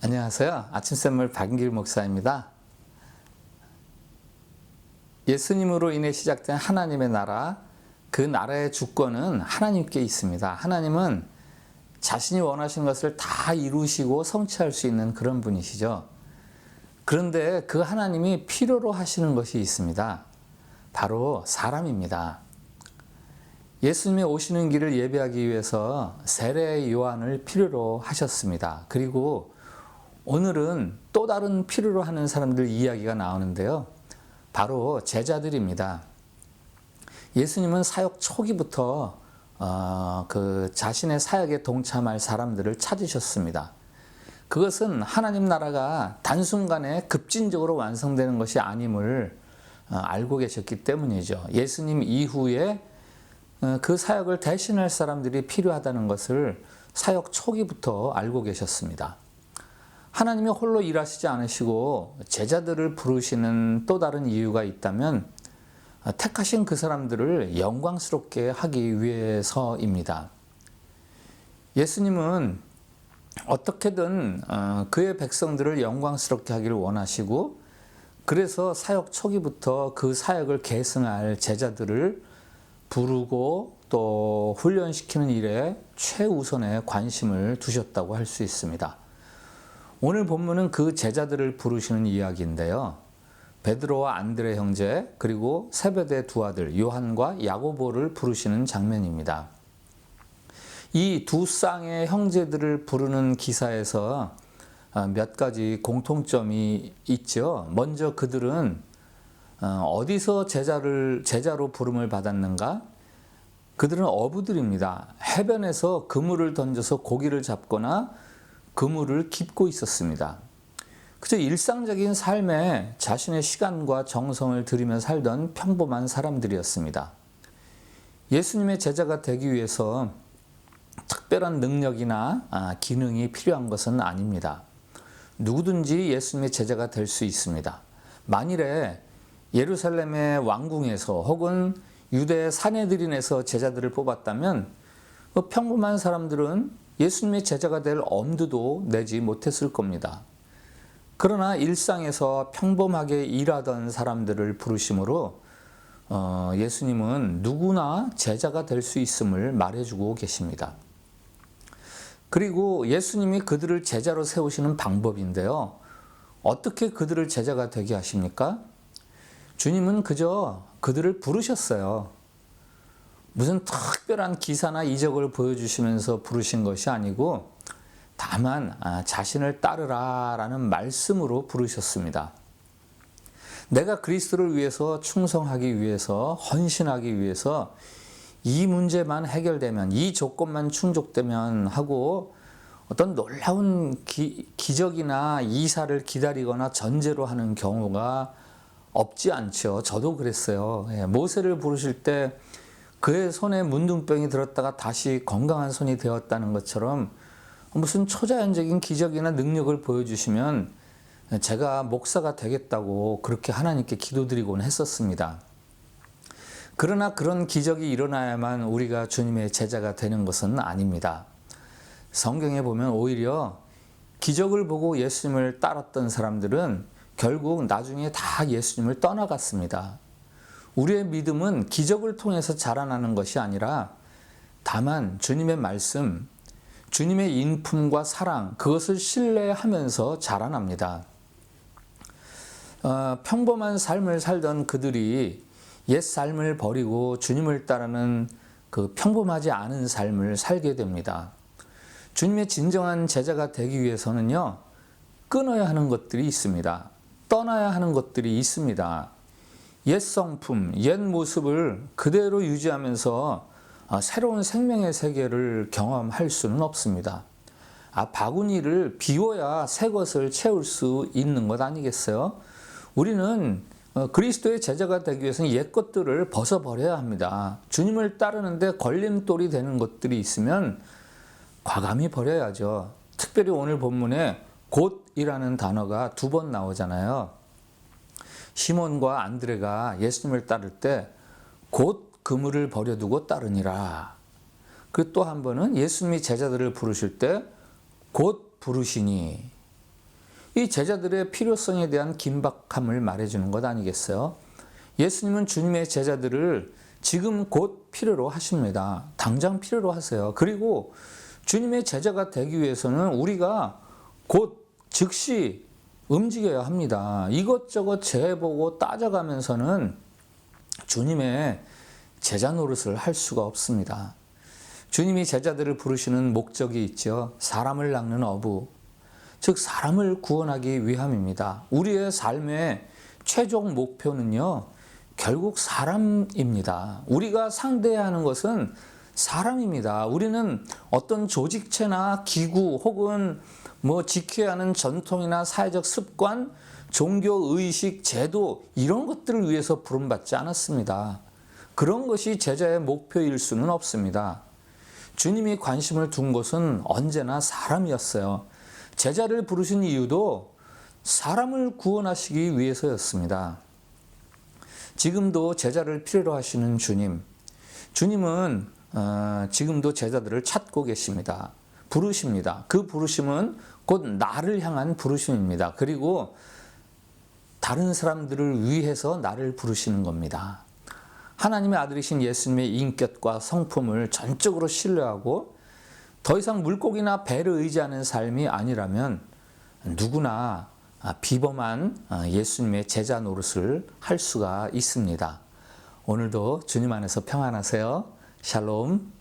안녕하세요. 아침샘물 박길 목사입니다. 예수님으로 인해 시작된 하나님의 나라, 그 나라의 주권은 하나님께 있습니다. 하나님은 자신이 원하시는 것을 다 이루시고 성취할 수 있는 그런 분이시죠. 그런데 그 하나님이 필요로 하시는 것이 있습니다. 바로 사람입니다. 예수님의 오시는 길을 예배하기 위해서 세례 요한을 필요로 하셨습니다. 그리고 오늘은 또 다른 필요로 하는 사람들 이야기가 나오는데요. 바로 제자들입니다. 예수님은 사역 초기부터 어, 그 자신의 사역에 동참할 사람들을 찾으셨습니다. 그것은 하나님 나라가 단순간에 급진적으로 완성되는 것이 아님을 어, 알고 계셨기 때문이죠. 예수님 이후에 어, 그 사역을 대신할 사람들이 필요하다는 것을 사역 초기부터 알고 계셨습니다. 하나님이 홀로 일하시지 않으시고 제자들을 부르시는 또 다른 이유가 있다면 어, 택하신 그 사람들을 영광스럽게 하기 위해서입니다. 예수님은 어떻게든 어, 그의 백성들을 영광스럽게 하기를 원하시고 그래서 사역 초기부터 그 사역을 계승할 제자들을 부르고 또 훈련시키는 일에 최우선의 관심을 두셨다고 할 수 있습니다. 오늘 본문은 그 제자들을 부르시는 이야기인데요. 베드로와 안드레 형제 그리고 세베대 두 아들 요한과 야고보를 부르시는 장면입니다. 이 두 쌍의 형제들을 부르는 기사에서 아, 몇 가지 공통점이 있죠. 먼저 그들은 어, 어디서 제자를 제자로 부름을 받았는가? 그들은 어부들입니다. 해변에서 그물을 던져서 고기를 잡거나 그물을 깁고 있었습니다. 그저 일상적인 삶에 자신의 시간과 정성을 들이며 살던 평범한 사람들이었습니다. 예수님의 제자가 되기 위해서 특별한 능력이나 아, 기능이 필요한 것은 아닙니다. 누구든지 예수님의 제자가 될 수 있습니다. 만일에 예루살렘의 왕궁에서 혹은 유대 사내들인에서 제자들을 뽑았다면 그 평범한 사람들은 예수님의 제자가 될 엄두도 내지 못했을 겁니다. 그러나 일상에서 평범하게 일하던 사람들을 부르심으로 어, 예수님은 누구나 제자가 될 수 있음을 말해주고 계십니다. 그리고 예수님이 그들을 제자로 세우시는 방법인데요. 어떻게 그들을 제자가 되게 하십니까? 주님은 그저 그들을 부르셨어요. 무슨 특별한 기사나 이적을 보여주시면서 부르신 것이 아니고 다만 아, 자신을 따르라라는 말씀으로 부르셨습니다. 내가 그리스도를 위해서 충성하기 위해서 헌신하기 위해서 이 문제만 해결되면 이 조건만 충족되면 하고 어떤 놀라운 기, 기적이나 이사를 기다리거나 전제로 하는 경우가 없지 않죠. 저도 그랬어요. 예, 모세를 부르실 때 그의 손에 문둥병이 들었다가 다시 건강한 손이 되었다는 것처럼 무슨 초자연적인 기적이나 능력을 보여주시면 제가 목사가 되겠다고 그렇게 하나님께 기도드리곤 했었습니다. 그러나 그런 기적이 일어나야만 우리가 주님의 제자가 되는 것은 아닙니다. 성경에 보면 오히려 기적을 보고 예수님을 따랐던 사람들은 결국 나중에 다 예수님을 떠나갔습니다. 우리의 믿음은 기적을 통해서 자라나는 것이 아니라 다만 주님의 말씀, 주님의 인품과 사랑, 그것을 신뢰하면서 자라납니다. 어, 평범한 삶을 살던 그들이 옛 삶을 버리고 주님을 따르는 그 평범하지 않은 삶을 살게 됩니다. 주님의 진정한 제자가 되기 위해서는요, 끊어야 하는 것들이 있습니다. 떠나야 하는 것들이 있습니다. 옛 성품, 옛 모습을 그대로 유지하면서 아, 새로운 생명의 세계를 경험할 수는 없습니다. 아, 바구니를 비워야 새 것을 채울 수 있는 것 아니겠어요? 우리는 어, 그리스도의 제자가 되기 위해서는 옛 것들을 벗어버려야 합니다. 주님을 따르는데 걸림돌이 되는 것들이 있으면 과감히 버려야죠. 특별히 오늘 본문에 곧이라는 단어가 두 번 나오잖아요. 시몬과 안드레가 예수님을 따를 때 곧 그물을 버려두고 따르니라. 그 또 한 번은 예수님이 제자들을 부르실 때 곧 부르시니 이 제자들의 필요성에 대한 긴박함을 말해주는 것 아니겠어요? 예수님은 주님의 제자들을 지금 곧 필요로 하십니다. 당장 필요로 하세요. 그리고 주님의 제자가 되기 위해서는 우리가 곧 즉시 움직여야 합니다. 이것저것 재보고 따져가면서는 주님의 제자 노릇을 할 수가 없습니다. 주님이 제자들을 부르시는 목적이 있죠. 사람을 낚는 어부. 즉, 사람을 구원하기 위함입니다. 우리의 삶의 최종 목표는요, 결국 사람입니다. 우리가 상대해야 하는 것은 사람입니다. 우리는 어떤 조직체나 기구 혹은 뭐 지켜야 하는 전통이나 사회적 습관, 종교 의식, 제도 이런 것들을 위해서 부름받지 않았습니다. 그런 것이 제자의 목표일 수는 없습니다. 주님이 관심을 둔 것은 언제나 사람이었어요. 제자를 부르신 이유도 사람을 구원하시기 위해서였습니다. 지금도 제자를 필요로 하시는 주님. 주님은 어, 지금도 제자들을 찾고 계십니다. 부르십니다. 그 부르심은 곧 나를 향한 부르심입니다. 그리고 다른 사람들을 위해서 나를 부르시는 겁니다. 하나님의 아들이신 예수님의 인격과 성품을 전적으로 신뢰하고 더 이상 물고기나 배를 의지하는 삶이 아니라면 누구나 비범한 예수님의 제자 노릇을 할 수가 있습니다. 오늘도 주님 안에서 평안하세요. Shalom